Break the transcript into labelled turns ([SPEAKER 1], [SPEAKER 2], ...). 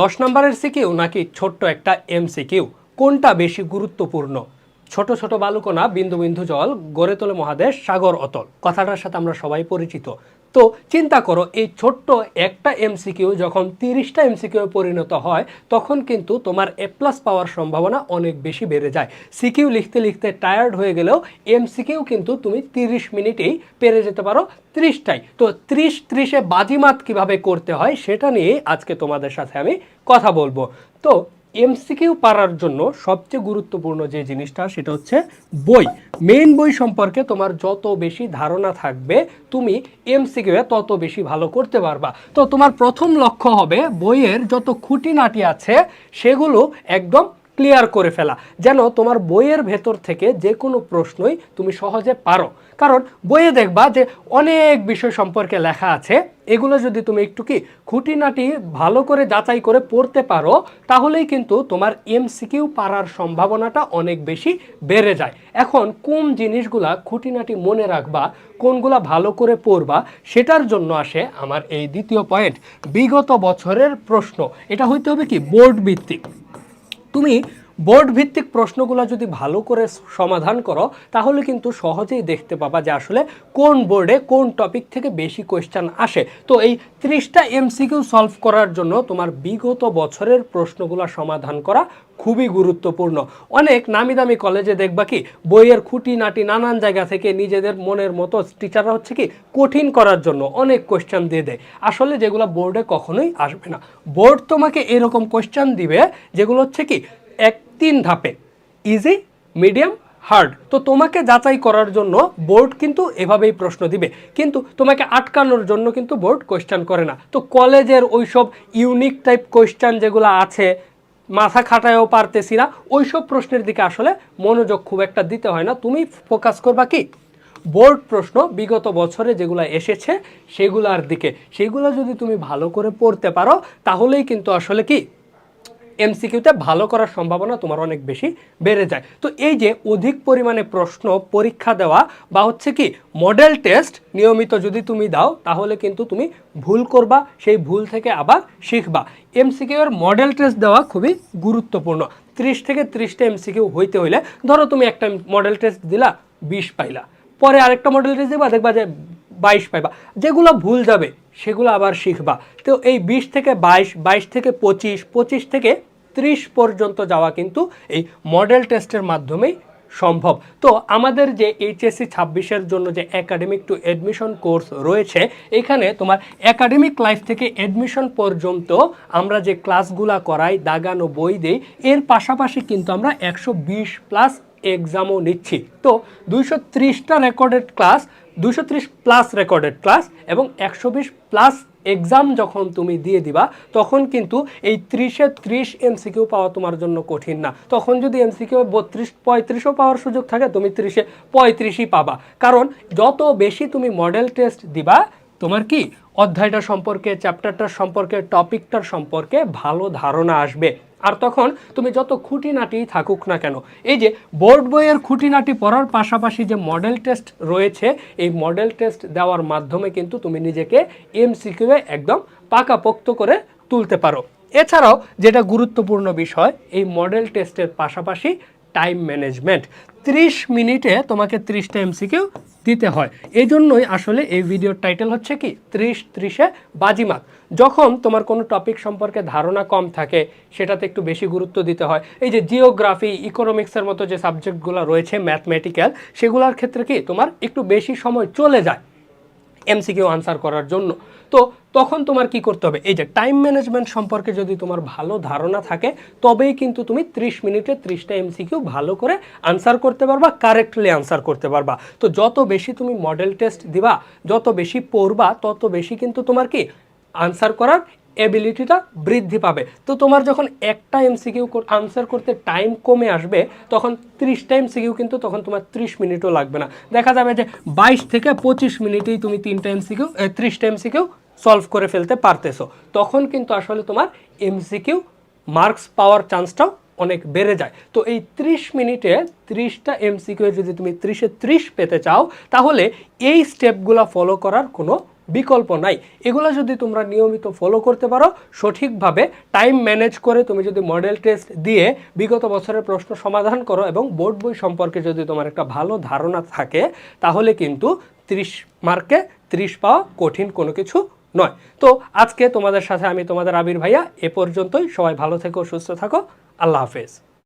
[SPEAKER 1] দশ নম্বরের সিকিউ নাকি ছোট্ট একটা এম সিকিউ কোনটা বেশি গুরুত্বপূর্ণ? ছোট ছোট বালুকণা, বিন্দু বিন্দু জল, গড়ে তোলে মহাদেশ, সাগর অতল। কথাটার সাথে আমরা সবাই পরিচিত। তো চিন্তা করো, এই ছোট্ট একটা এমসিকিউ যখন তিরিশটা এমসিকিউ পরিণত হয়, তখন কিন্তু তোমার এ প্লাস পাওয়ার সম্ভাবনা অনেক বেশি বেড়ে যায়। সিকিউ লিখতে লিখতে টায়ার্ড হয়ে গেলেও এমসিকিউ কিন্তু তুমি তিরিশ মিনিটেই পেরে যেতে পারো ত্রিশটাই। তো ত্রিশ ত্রিশে বাজিমাত কীভাবে করতে হয়, সেটা নিয়ে আজকে তোমাদের সাথে আমি কথা বলব। তো এমসিকিউ পারার জন্য সবচেয়ে গুরুত্বপূর্ণ যে জিনিসটা, সেটা হচ্ছে বই। মেইন বই সম্পর্কে তোমার যত বেশি ধারণা থাকবে, তুমি এমসিকিউ তত বেশি ভালো করতে পারবা। তো তোমার প্রথম লক্ষ্য হবে বইয়ের যত খুঁটিনাটি আছে, সেগুলো একদম ক্লিয়ার করে ফেলা। যেন তোমার বইয়ের ভেতর থেকে যে কোনো প্রশ্নই তুমি সহজে পারো। কারণ বইয়ে দেখবা যে অনেক বিষয় সম্পর্কে লেখা আছে। এগুলো যদি তুমি একটু কি খুঁটিনাটি ভালো করে যাচাই করে পড়তে পারো, তাহলেই কিন্তু তোমার এমসিকিউ পারার সম্ভাবনাটা অনেক বেশি বেড়ে যায়। এখন কোন জিনিসগুলা খুঁটিনাটি মনে রাখবা, কোনগুলা ভালো করে পড়বা, সেটার জন্য আসে আমার এই দ্বিতীয় পয়েন্ট বিগত বছরের প্রশ্ন। এটা হইতে হবে কি বোর্ড ভিত্তিক। তুমি বোর্ড ভিত্তিক প্রশ্নগুলো যদি ভালো করে সমাধান করো, তাহলে কিন্তু সহজেই দেখতে পাবা যে আসলে কোন বোর্ডে কোন টপিক থেকে বেশি কোয়েশ্চেন আসে। তো এই ত্রিশটা এমসিকিউ সলভ করার জন্য তোমার বিগত বছরের প্রশ্নগুলো সমাধান করা খুবই গুরুত্বপূর্ণ। অনেক নামি দামি কলেজে দেখবা কি, বইয়ের খুঁটি নাটি নানান জায়গা থেকে নিজেদের মনের মতো টিচাররা হচ্ছে কি, কঠিন করার জন্য অনেক কোয়েশ্চেন দিয়ে দেয়। আসলে যেগুলো বোর্ডে কখনোই আসবে না। বোর্ড তোমাকে এরকম কোয়েশ্চেন দিবে, যেগুলো হচ্ছে কি, এক তিন ধাপে। ইজি মিডিয়াম হার্ড তো তোমাকে যাচাই করার জন্য বোর্ড কিন্তু এভাবেই প্রশ্ন দিবে। কিন্তু তোমাকে আটকানোর জন্য কিন্তু বোর্ড কোয়েশ্চেন করে না। তো কলেজের ওইসব ইউনিক টাইপ কোয়েশ্চেন যেগুলো আছে, মাথা খাটায়ও পারতেছি না, ওইসব প্রশ্নের দিকে আসলে মনোযোগ খুব একটা দিতে হয় না। তুমি ফোকাস করবা কি? বোর্ড প্রশ্ন বিগত বছরে যেগুলো এসেছে, সেগুলার দিকে। সেগুলো যদি তুমি ভালো করে পড়তে পারো, তাহলেই কিন্তু আসলে কি? এমসিকিউতে ভালো করার সম্ভাবনা তোমার অনেক বেশি বেড়ে যায়। তো এই যে অধিক পরিমাণে প্রশ্ন, পরীক্ষা দেওয়া বা হচ্ছে কি মডেল টেস্ট নিয়মিত যদি তুমি দাও, তাহলে কিন্তু তুমি ভুল করবা, সেই ভুল থেকে আবার শিখবা। এমসিকিউ এর মডেল টেস্ট দেওয়া খুবই গুরুত্বপূর্ণ। ত্রিশ থেকে ত্রিশটা এমসিকিউ হইতে হইলে ধরো তুমি একটা মডেল টেস্ট দিলা, বিশ পাইলা। পরে আরেকটা মডেল টেস্ট দিবা, দেখবা যে বাইশ পাইবা। যেগুলো ভুল যাবে সেগুলো আবার শিখবা। তো এই বিশ থেকে বাইশ বাইশ থেকে পঁচিশ পঁচিশ থেকে ত্রিশ পর্যন্ত যাওয়া কিন্তু এই মডেল টেস্টের মাধ্যমেই সম্ভব। তো আমাদের যে এইচএসসি ছাব্বিশের জন্য যে একাডেমিক টু অ্যাডমিশন কোর্স রয়েছে, এখানে তোমার একাডেমিক লাইফ থেকে অ্যাডমিশন পর্যন্ত আমরা যে ক্লাসগুলা করাই, দাগানো বই দেই, এর পাশাপাশি কিন্তু আমরা একশো বিশ প্লাস এক্সামও নিচ্ছি। তো দুইশো ত্রিশটা রেকর্ডেড ক্লাস দুশো প্লাস রেকর্ডেড ক্লাস এবং একশো বিশ প্লাস এক্সাম যখন তুমি দিয়ে দিবা, তখন কিন্তু এই ত্রিশে ত্রিশ এমসিকিউ পাওয়া তোমার জন্য কঠিন না। তখন যদি এমসিকিউ বত্রিশ, পঁয়ত্রিশও পাওয়ার সুযোগ থাকে, তুমি ত্রিশে পঁয়ত্রিশই পাবা। কারণ যত বেশি তুমি মডেল টেস্ট দিবা, তোমার কি অধ্যায়টা সম্পর্কে চ্যাপ্টারটার সম্পর্কে টপিকটার সম্পর্কে ভালো ধারণা আসবে। আর তখন তুমি যত খুঁটিনাটি থাকুক না কেন, এই যে বোর্ড বইয়ের খুঁটিনাটি পড়ার পাশাপাশি যে মডেল টেস্ট রয়েছে, এই মডেল টেস্ট দেওয়ার মাধ্যমে কিন্তু তুমি নিজেকে এমসিকিউয়ে একদম পাকাপোক্ত করে তুলতে পারো। এছাড়াও যেটা গুরুত্বপূর্ণ বিষয়, এই মডেল টেস্টের পাশাপাশি টাইম ম্যানেজমেন্ট ত্রিশ মিনিটে তোমাকে ত্রিশটা এমসিকিউ দিতে হয়। এই জন্যই আসলে এই ভিডিওর টাইটেল হচ্ছে কি, ত্রিশ ত্রিশে বাজিমাত। যখন তোমার কোনো টপিক সম্পর্কে ধারণা কম থাকে, সেটাতে একটু বেশি গুরুত্ব দিতে হয়। এই যে জিওগ্রাফি ইকোনমিক্সের মতো যে সাবজেক্টগুলো রয়েছে ম্যাথমেটিক্যাল সেগুলোর ক্ষেত্রে কি তোমার একটু বেশি সময় চলে যায়। এমসিকিউ আনসার করার জন্য। তো তখন তোমার কি করতে হবে? এই যে টাইম ম্যানেজমেন্ট সম্পর্কে যদি তোমার ভালো ধারণা থাকে, তবেই কিন্তু তুমি ত্রিশ মিনিটে ত্রিশটা এমসিকিউ ভালো করে আনসার করতে পারবা কারেক্টলি আনসার করতে পারবা। তো যত বেশি তুমি মডেল টেস্ট দিবা, যত বেশি পড়বা, তত বেশি কিন্তু তোমার কি আনসার করার এবিলিটিটা বৃদ্ধি পাবে। তো তোমার যখন একটা এমসিকিউ আনসার করতে টাইম কমে আসবে, তখন ত্রিশটা এমসিকিউ কিন্তু তখন তোমার ত্রিশ মিনিটও লাগবে না। দেখা যাবে যে বাইশ থেকে পঁচিশ মিনিটেই তুমি তিনটা এমসিকিউ ত্রিশটা এমসিকিউ সলভ করে ফেলতে পারতেছো। তখন কিন্তু আসলে তোমার এমসিকিউ মার্কস পাওয়ার চান্সটাও অনেক বেড়ে যায়। তো এই ত্রিশ মিনিটে ত্রিশটা এমসিকিউ যদি তুমি ত্রিশে ত্রিশ পেতে চাও, তাহলে এই স্টেপগুলো ফলো করার কোনো বিকল্প নাই। এগুলো যদি তোমরা নিয়মিত ফলো করতে পারো, সঠিকভাবে টাইম ম্যানেজ করে তুমি যদি মডেল টেস্ট দিয়ে বিগত বছরের প্রশ্ন সমাধান করো এবং বোর্ড বই সম্পর্কে যদি তোমার একটা ভালো ধারণা থাকে, তাহলে কিন্তু ত্রিশ মার্কে ত্রিশ পাওয়া কঠিন কোনো কিছু নয়। তো আজকে তোমাদের সাথে আমি তোমাদের আবির ভাইয়া, এ পর্যন্তই। সবাই ভালো থেকো, সুস্থ থাকো। আল্লাহ হাফেজ।